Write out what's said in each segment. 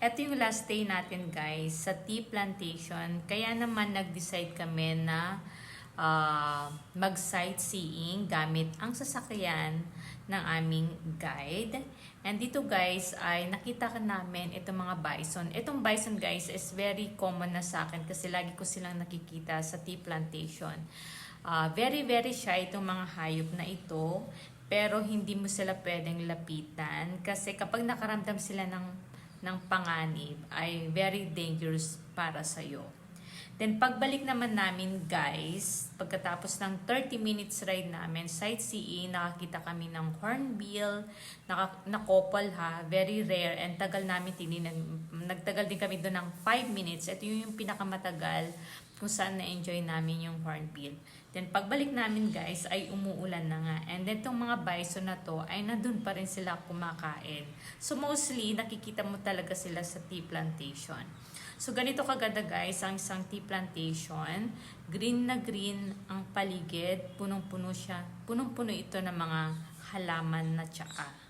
Ito yung last day natin guys sa tea plantation. Kaya naman nag-decide kami na ah, mag-sightseeing gamit ang sasakyan ng aming guide. And dito guys ay nakita ka namin itong mga bison. Itong bison guys is very common na sa akin kasi lagi ko silang nakikita sa tea plantation. Ah, very very shy itong mga hayop na ito pero hindi mo sila pwedeng lapitan kasi kapag nakaramdam sila ng ng panganib ay very dangerous para sa iyo. Then pagbalik naman namin guys, pagkatapos ng 30 minutes ride namin, sightseeing, nakakita kami ng hornbill, naka, nakopal ha, very rare and tagal namin tininan, nagtagal din kami doon ng 5 minutes. Ito yung, yung pinakamatagal kung saan na-enjoy namin yung hornbill. Then pagbalik namin guys ay umuulan na nga. And then itong mga bison na to ay nandun pa rin sila kumakain. So mostly nakikita mo talaga sila sa tea plantation. So ganito kaganda guys ang isang tea plantation. Green na green ang paligid. Punong-puno siya. Punong-puno ito ng mga halaman na tsaa.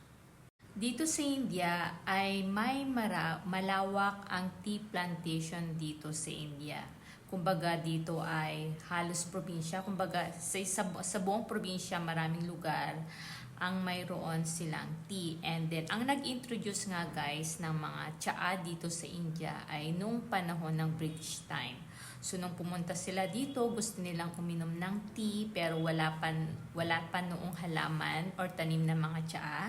Dito sa India ay may mara, malawak ang tea plantation dito sa India. Kumbaga dito ay halos probinsya. Kumbaga sa, sa, sa buong probinsya maraming lugar ang mayroon silang tea. And then ang nag-introduce nga guys ng mga tsaa dito sa India ay nung panahon ng British time. So nung pumunta sila dito, gusto nilang uminom ng tea pero wala pa, wala pa noong halaman or tanim ng mga tsaa.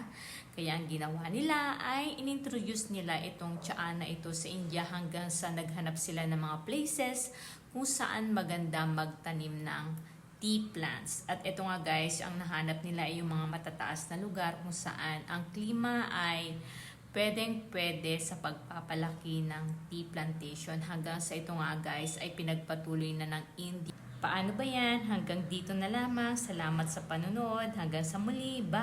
Kaya ang ginawa nila ay inintroduce nila itong tsaa na ito sa India hanggang sa naghanap sila ng mga places kung saan maganda magtanim ng tea plants. At ito nga guys, ang nahanap nila ay yung mga matataas na lugar kung saan ang klima ay pwedeng pwede sa pagpapalaki ng tea plantation hanggang sa ito nga guys ay pinagpatuloy na ng India. Paano ba yan? Hanggang dito na lamang. Salamat sa panunod. Hanggang sa muli. Bye!